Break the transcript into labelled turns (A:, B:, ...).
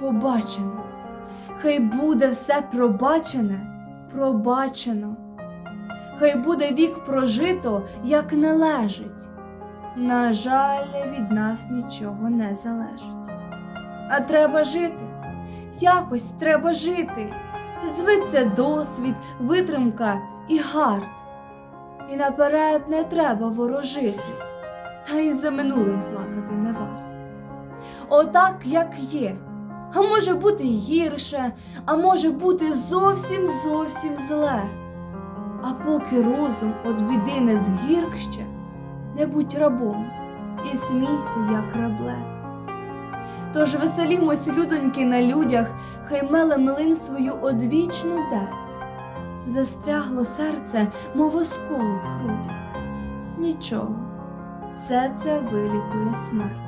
A: побачене, хай буде все пробачене, пробачено. Хай буде вік прожито, як належить. На жаль, від нас нічого не залежить. А треба жити, якось треба жити. Це зветься досвід, витримка і гард. І наперед не треба ворожити, та й за минулим плакати не варт. Отак, як є. А може бути гірше, а може бути зовсім зовсім зле. А поки розум от біди не згіркще, не будь рабом і смійся, як рабле. Тож веселімось, людоньки, на людях, хай меле млин свою одвічну дать. Застрягло серце, мов оскол в грудях. Нічого, все це вилікує смерть.